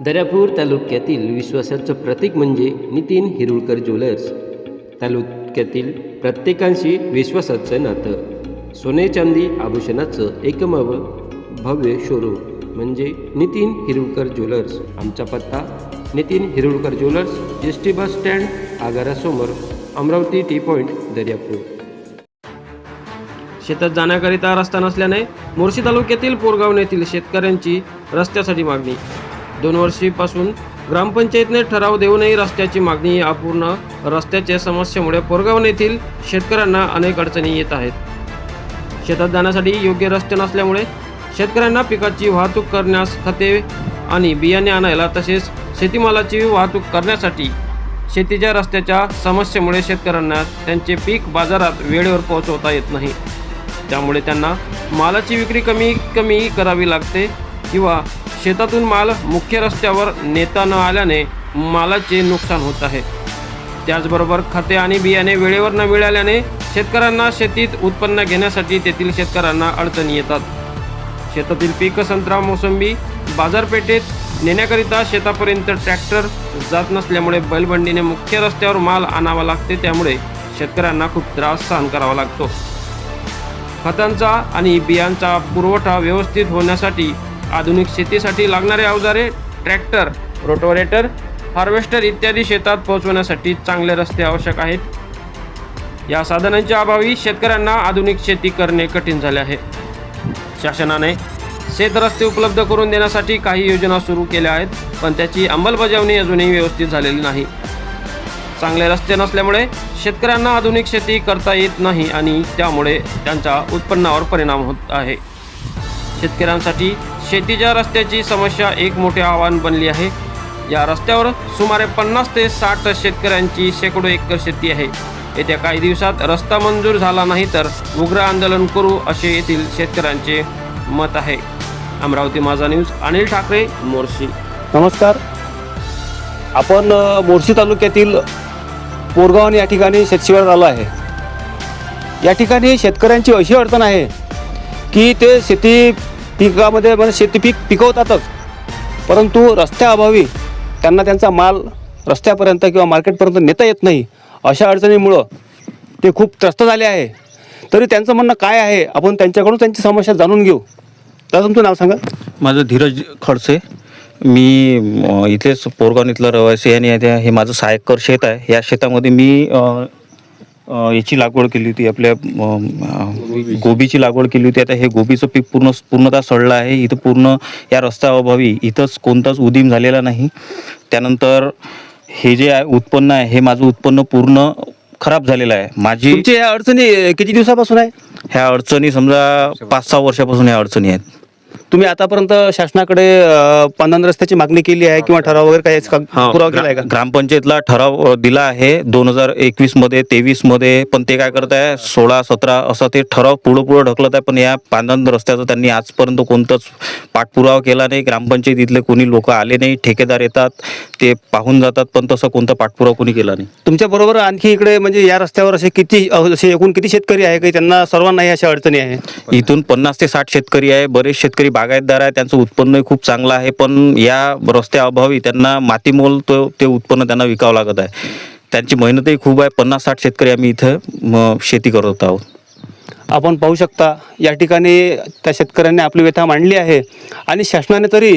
दर्यापूर तालुक्यातील विश्वासाचं प्रतीक म्हणजे नितीन हिरुळकर ज्वेलर्स. तालुक्यातील प्रत्येकांशी विश्वासाचं नातं. सोने चांदी आभूषणाचं एकमेव भव्य शोरूम म्हणजे नितीन हिरुळकर ज्वेलर्स. आमचा पत्ता Nitin Hirulkar jewellers S T bus stand आगारासमोर Amravati T point Daryapur. शेतात जाण्याकरिता रस्ता नसल्याने मोर्शी तालुक्यातील पोरगाव येथील शेतकऱ्यांची रस्त्यासाठी मागणी. दोन वर्षीपासून ग्रामपंचायतने ठराव देऊनही रस्त्याची मागणी अपूर्ण रस्त्याच्या समस्येमुळे पोरगावन येथील शेतकऱ्यांना अनेक अडचणी येत आहेत. शेतात जाण्यासाठी योग्य रस्ते नसल्यामुळे शेतकऱ्यांना पिकाची वाहतूक करण्यास खते आणि बियाणे आणायला तसेच शेतीमालाची वाहतूक करण्यासाठी शेतीच्या रस्त्याच्या समस्येमुळे शेतकऱ्यांना त्यांचे पीक बाजारात वेळेवर पोहोचवता येत नाही. त्यामुळे त्यांना मालाची विक्री कमी कमी करावी लागते किंवा शेतातून माल मुख्य रस्त्यावर नेता न आल्याने मालाचे नुकसान होत आहे. त्याचबरोबर खते आणि बियाणे वेळेवर न मिळाल्याने शेतकऱ्यांना शेतीत उत्पन्न घेण्यासाठी तेथील शेतकऱ्यांना अडचणी येतात. शेतातील पीक संत्रा मोसंबी बाजारपेठेत नेण्याकरिता शेतापर्यंत ट्रॅक्टर जात नसल्यामुळे बैलबंडीने मुख्य रस्त्यावर माल आणावा लागते त्यामुळे शेतकऱ्यांना खूप त्रास सहन करावा लागतो. खतांचा आणि बियांचा पुरवठा व्यवस्थित होण्यासाठी आधुनिक शेतीसाठी लागणारे अवजारे ट्रॅक्टर रोटोरेटर हार्वेस्टर इत्यादी शेतात पोहोचवण्यासाठी चांगले रस्ते आवश्यक आहेत. या साधनांच्या अभावी शेतकऱ्यांना आधुनिक शेती करणे कठीण झाले आहे. शासनाने शेत रस्ते उपलब्ध करून देण्यासाठी काही योजना सुरू केल्या आहेत पण त्याची अंमलबजावणी अजूनही व्यवस्थित झालेली नाही. चांगले रस्ते नसल्यामुळे शेतकऱ्यांना आधुनिक शेती करता येत नाही आणि त्यामुळे त्यांच्या उत्पन्नावर परिणाम होत आहे. शेतकऱ्यांसाठी शेतीच्या रस्त्याची समस्या एक मोठे आव्हान बनली आहे. या रस्त्यावर सुमारे पन्नास ते साठ शेतकऱ्यांची शेकडो एकर शेती आहे. येत्या काही दिवसात रस्ता मंजूर झाला नाही तर उग्र आंदोलन करू असे येथील शेतकऱ्यांचे मत आहे. अमरावती माझा न्यूज अनिल ठाकरे मोर्शी. नमस्कार. आपण मोर्शी तालुक्यातील पोरगाव या ठिकाणी शेतशिवारात आलो आहे. या ठिकाणी शेतकऱ्यांची अशी अडचण आहे की ते शेती पिकामध्ये म्हणजे शेती पीक पिकवतातच. परंतु रस्त्याअभावी त्यांना त्यांचा माल रस्त्यापर्यंत किंवा मार्केटपर्यंत नेता येत नाही. अशा अडचणीमुळं ते खूप त्रस्त झाले आहे. तरी त्यांचं म्हणणं काय आहे? आपण त्यांच्याकडून त्यांची समस्या जाणून घेऊ. तर तुमचं नाव सांगा. माझं धीरज खडसे. मी अ, इथेच पोरगाव इथला रहिवासी आहे आणि आता हे माझं सहायकर शेत आहे. या शेतामध्ये मी अ, याची लागवड केली होती आपल्या गोबीची लागवड केली होती. आता हे गोबीचं पीक पूर्ण पूर्णतः सडलं आहे. इथं पूर्ण या रस्त्याअभावी इथंच कोणताच उदीम झालेला नाही. त्यानंतर हे जे आहे उत्पन्न आहे हे माझं उत्पन्न पूर्ण खराब झालेलं आहे. माझी तुमची या अडचणी किती दिवसापासून आहे? ह्या अडचणी समजा पाच सहा वर्षापासून ह्या अडचणी आहेत. तुम्ही आतापर्यंत शासनाकडे पांदन रस्त्याची मागणी केली आहे किंवा ठराव वगैरे काही याचा पुरावा केला आहे का? ग्रा- ग्रामपंचायतला ठराव दिला आहे दोन हजार एकवीसमध्ये तेवीसमध्ये पण ते काय करत आहे सोळा सतरा असं ते ठराव पुढं पुढं ढकलत आहे पण या पांदन रस्त्याचं त्यांनी आजपर्यंत कोणतंच पाठपुरावा केला नाही. ग्रामपंचायत इथले कोणी लोक आले नाही ठेकेदार येतात ते पाहून जातात पण तसं कोणता पाठपुरावा कोणी केला नाही. तुमच्या बरोबर आणखी इकडे म्हणजे या रस्त्यावर असे किती असे एकूण किती शेतकरी आहे की त्यांना सर्वांनाही अशा अडचणी आहे? इथून पन्नास ते साठ शेतकरी आहे बरेच शेतकरी बागायतदार आहे त्यांचं उत्पन्नही खूप चांगलं आहे पण या रस्त्याअभावी त्यांना मातीमोल तो ते उत्पन्न त्यांना विकावं लागत आहे. त्यांची मेहनतही खूप आहे पन्नास साठ शेतकरी आम्ही इथं म, शेती करत आहोत. आपण पाहू शकता या ठिकाणी त्या शेतकऱ्यांनी आपली व्यथा मांडली आहे आणि शासनाने तरी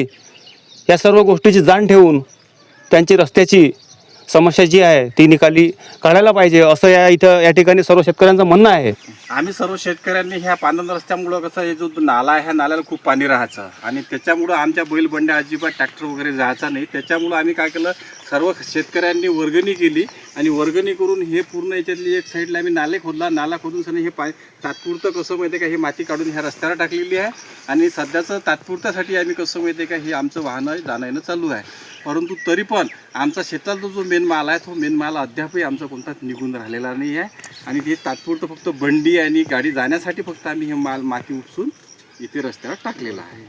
या सर्व गोष्टीची जाण ठेवून त्यांची रस्त्याची समस्या जी आहे ती निकाली काढायला पाहिजे. असं या इथं या ठिकाणी सर्व शेतकऱ्यांचं म्हणणं आहे. आम्ही सर्व शेतकऱ्यांनी ह्या पांदन रस्त्यामुळं कसं हे जो नाला आहे ह्या नाल्याला खूप पाणी राहायचं. आणि त्याच्यामुळं आमच्या बैलबंड्या अजिबात ट्रॅक्टर वगैरे जायचा नाही. त्याच्यामुळं आम्ही काय केलं सर्व शेतकऱ्यांनी वर्गणी केली. आणि वर्गणी करून हे पूर्ण याच्यातली एक साईडला आम्ही नाले खोदला. नाला खोदून सण हे पाय तात्पुरतं कसं माहिती आहे का? हे माती काढून ह्या रस्त्यावर टाकलेली आहे. आणि सध्याचं तात्पुरत्यासाठी आम्ही कसं माहिती आहे का? हे आमचं वाहनं जाणं येणं चालू आहे. परंतु तरी पण आमचा शेतातला जो मेन माल आहे तो मेन माल अद्यापही आमचा कोणताच निघून राहिलेला नाही आहे. आणि ते तात्पुरतं फक्त बंडी आणि गाडी जाण्यासाठी फक्त आम्ही हे माल माती उपसून इथे रस्त्यावर टाकलेला आहे.